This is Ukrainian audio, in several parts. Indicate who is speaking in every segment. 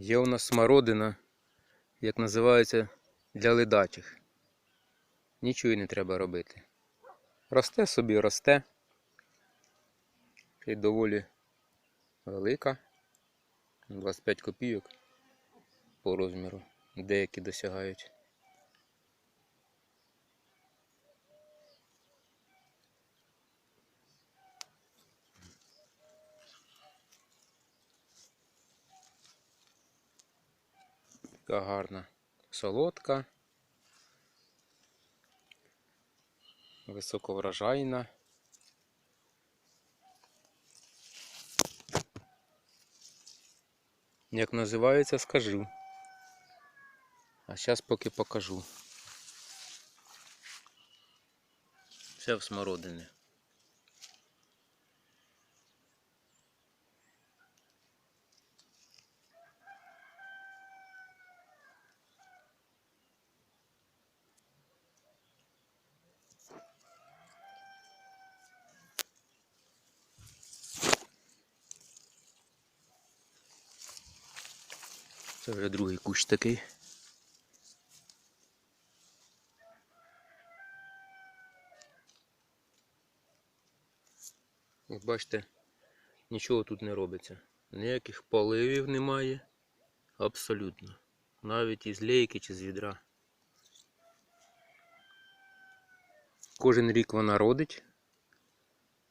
Speaker 1: Є у нас смородина, як називається, для ледачих. Нічого не треба робити. Росте собі, росте. І доволі велика. 25 копійок по розміру. Деякі досягають. Така гарна солодка. Високоврожайна. Як називається, скажу. А зараз поки покажу. Все в смородині. Це вже другий кущ такий. Як бачите, нічого тут не робиться. Ніяких поливів немає. Абсолютно. Навіть із лейки чи з відра. Кожен рік вона родить,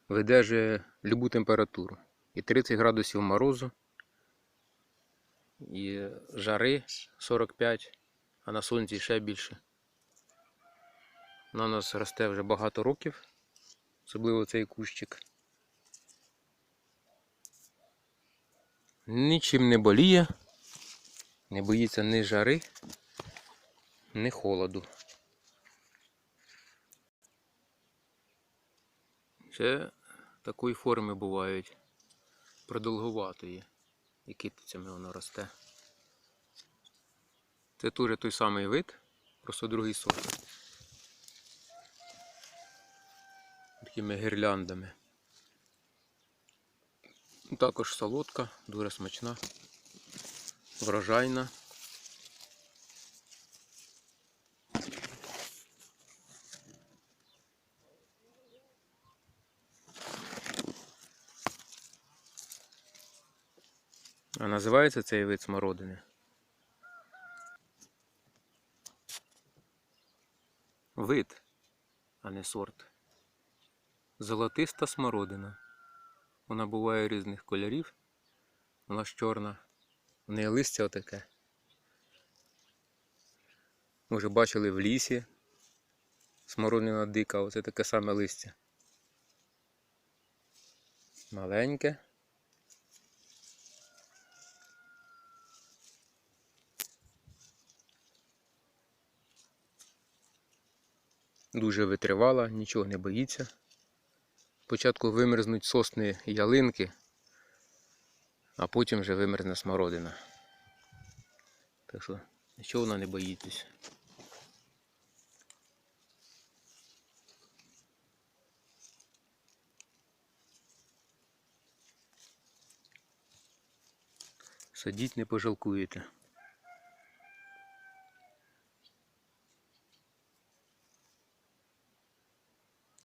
Speaker 1: видержує любу температуру. І 30 градусів морозу, і жари 45, а на сонці ще більше. У нас росте вже багато років, особливо цей кущик. Нічим не боліє, не боїться ні жари, ні холоду. Це такої форми бувають продовгуватої і китицями воно росте. Це теж той самий вид, просто другий сорт. Такими гірляндами. Також солодка, дуже смачна, врожайна. А називається цей вид смородини? Вид, а не сорт. Золотиста смородина. Вона буває різних кольорів. Вона ж чорна. В неї листя отаке. Може бачили в лісі. Смородина дика, оце таке саме листя. Маленьке. Дуже витривала, нічого не боїться. Спочатку вимерзнуть сосни ялинки, а потім вже вимерзне смородина. Так що нічого вона не боїтесь. Садіть не пожалкуєте.